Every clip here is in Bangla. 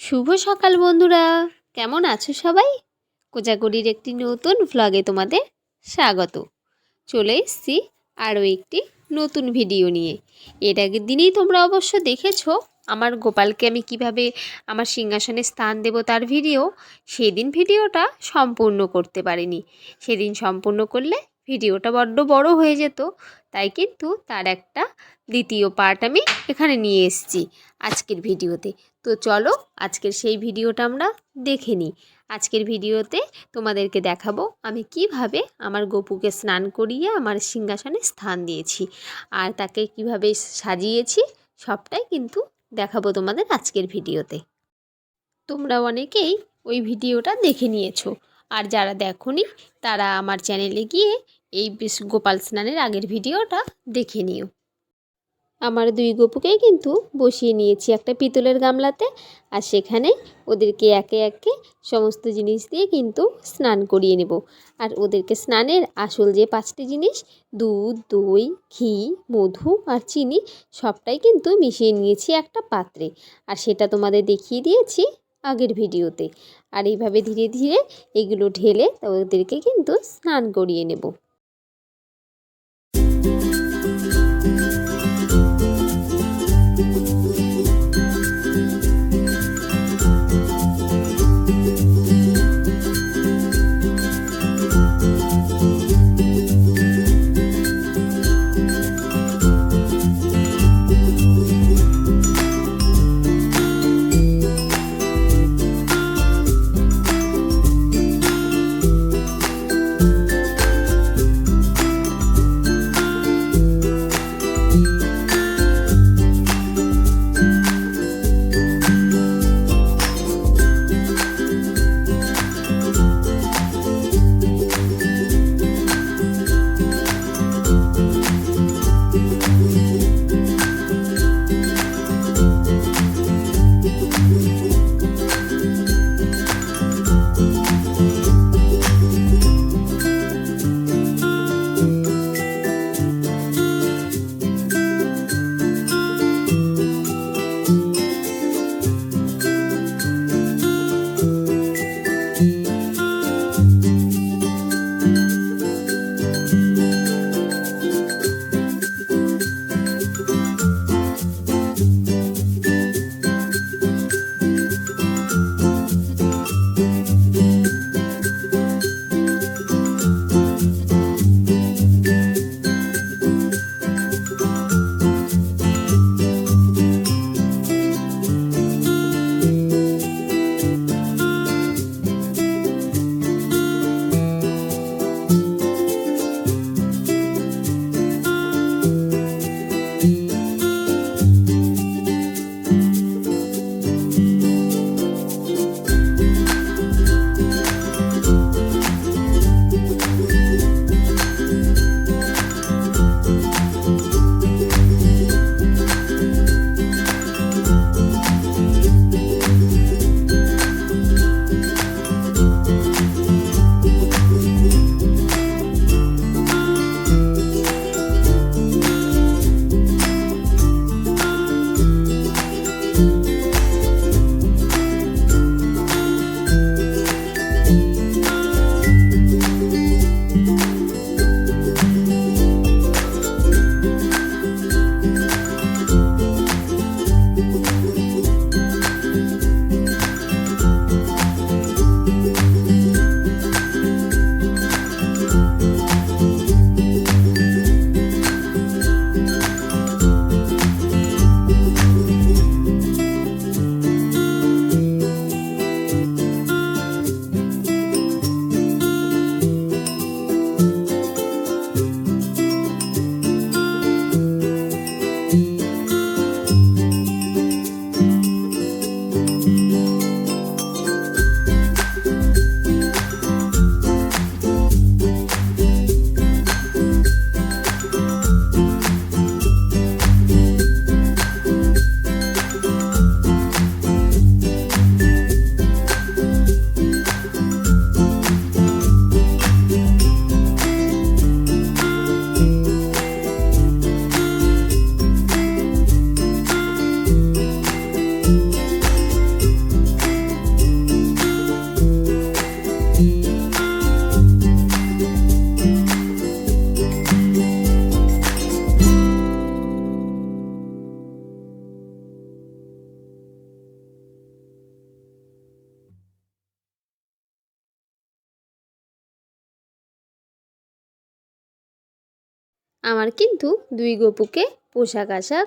শুভ সকাল বন্ধুরা। কেমন আছো সবাই? কোজাগরির একটি নতুন ভ্লগে তোমাদের স্বাগত। চলে এসেছি আরও একটি নতুন ভিডিও নিয়ে। এর আগের দিনেই তোমরা অবশ্য দেখেছ আমার গোপালকে আমি কীভাবে আমার সিংহাসনে স্থান দেব তার ভিডিও সেদিন ভিডিওটা সম্পূর্ণ করতে পারিনি। সেদিন সম্পূর্ণ করলে ভিডিওটা বড্ড বড় হয়ে যেত। তাই কিন্তু তার একটা দ্বিতীয় পার্ট আমি এখানে নিয়ে এসেছি আজকের ভিডিওতে তো চলো আজকের সেই ভিডিওটা আমরা দেখে নিই। আজকের ভিডিওতে তোমাদেরকে দেখাবো আমি কীভাবে আমার গপুকে স্নান করিয়ে আমার সিংহাসনে স্থান দিয়েছি আর তাকে কীভাবে সাজিয়েছি সবটাই কিন্তু দেখাবো তোমাদের আজকের ভিডিওতে। তোমরা অনেকেই ওই ভিডিওটা দেখে নিয়েছো আর যারা দেখোনি তারা আমার চ্যানেলে গিয়ে এই গোপাল স্নানের আগের ভিডিওটা দেখে নিও। আমার দুই গপুকেই কিন্তু বসিয়ে নিয়েছি একটা পিতলের গামলাতে আর সেখানে ওদেরকে একে একে সমস্ত জিনিস দিয়ে কিন্তু স্নান করিয়ে নেব। আর ওদেরকে স্নানের আসল যে পাঁচটি জিনিস, দুধ, দই, ঘি, মধু আর চিনি, সবটাই কিন্তু মিশিয়ে নিয়েছি একটা পাত্রে। আর সেটা তোমাদের দেখিয়ে দিয়েছি আগের ভিডিওতে। আর এইভাবে ধীরে ধীরে এগুলো ঢেলে ওদেরকে কিন্তু স্নান করিয়ে নেব। আমার কিন্তু দুই গপুকে পোশাক আশাক,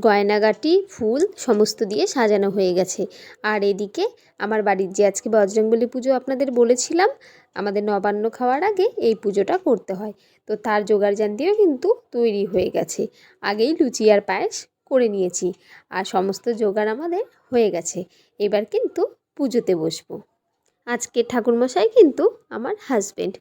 গয়নাগাটি, ফুল সমস্ত দিয়ে সাজানো হয়ে গেছে। আর এদিকে আমার বাড়ির যে আজকে বজরংবলী পুজো আপনাদের বলেছিলাম, আমাদের নবান্ন খাওয়ার আগে এই পুজোটা করতে হয়। তো তার জোগাড় দিয়েও কিন্তু তৈরি হয়ে গেছে। আগেই লুচি আর পায়েস করে নিয়েছি। আর সমস্ত জোগাড় আমাদের হয়ে গেছে। এবার কিন্তু পুজোতে বসবো। আজকে ঠাকুরমশাই কিন্তু আমার হাজবেন্ড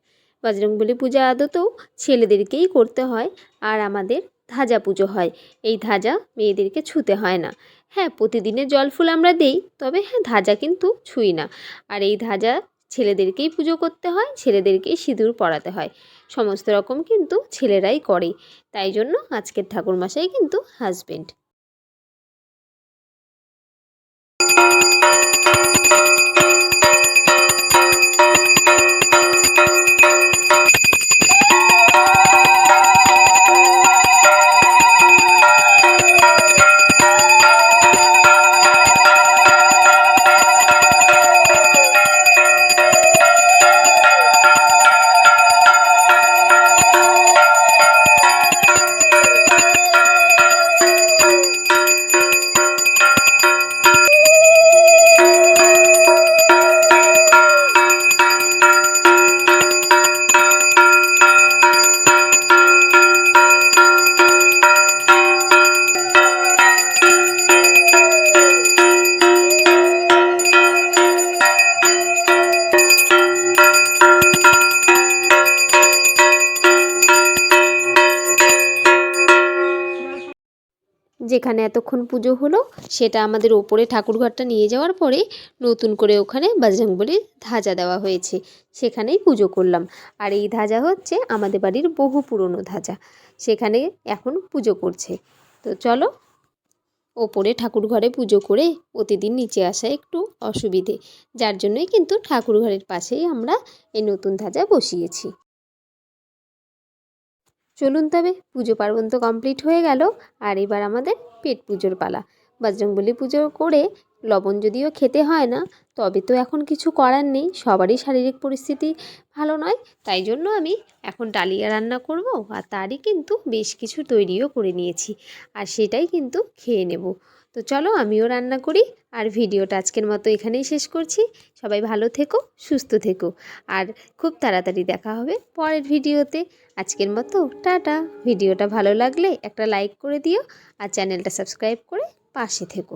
বজরংবলী পূজা আদতেও ছেলেদেরকেই করতে হয় আর আমাদের ধাজা পুজো হয়। এই ধাজা মেয়েদেরকে ছুতে হয় না। হ্যাঁ প্রতিদিনের জল ফুল আমরা দেই, তবে হ্যাঁ ধাজা কিন্তু ছুঁই না। আর এই ধাজা ছেলেদেরকেই পুজো করতে হয়, ছেলেদেরকেই সিঁদুর পরাতে হয়। সমস্ত রকম কিন্তু ছেলেরাই করে। তাই জন্য আজকের ঠাকুরমশাই কিন্তু হাজবেন্ড যেখানে এতক্ষণ পুজো হলো, সেটা আমাদের ওপরে ঠাকুরঘরটা নিয়ে যাওয়ার পরে নতুন করে ওখানে বজরংবলির ধাজা দেওয়া হয়েছে, সেখানেই পুজো করলাম। আর এই ধাজা হচ্ছে আমাদের বাড়ির বহু পুরনো ধাজা, সেখানে এখন পুজো করছে। তো চলো, ওপরে ঠাকুর ঘরে পুজো করে প্রতিদিন নিচে আসা একটু অসুবিধে, যার জন্যই কিন্তু ঠাকুর ঘরের পাশেই আমরা এই নতুন ধাজা বসিয়েছি। চলুন তবে, পুজো পার্বণ তো কমপ্লিট হয়ে গেল, আর এবার আমাদের পেট পুজোর পালা। বজরংবলী পুজো করে লবণ যদিও খেতে হয় না, তবে তো এখন কিছু করার নেই, সবারই শারীরিক পরিস্থিতি ভালো নয়, তাই জন্য আমি এখন ডালিয়া রান্না করব, আর তারই কিন্তু বেশ কিছু তৈরিও করে নিয়েছি, আর সেটাই কিন্তু খেয়ে নেব। তো চলো আমিও রান্না করি আর ভিডিওটা আজকের মতো এখানেই শেষ করছি। সবাই ভালো থেকো, সুস্থ থেকো আর খুব তাড়াতাড়ি দেখা হবে পরের ভিডিওতে। আজকের মতো টাটা। ভিডিওটা ভালো লাগলে একটা লাইক করে দিও আর চ্যানেলটা সাবস্ক্রাইব করে পাশে থেকো।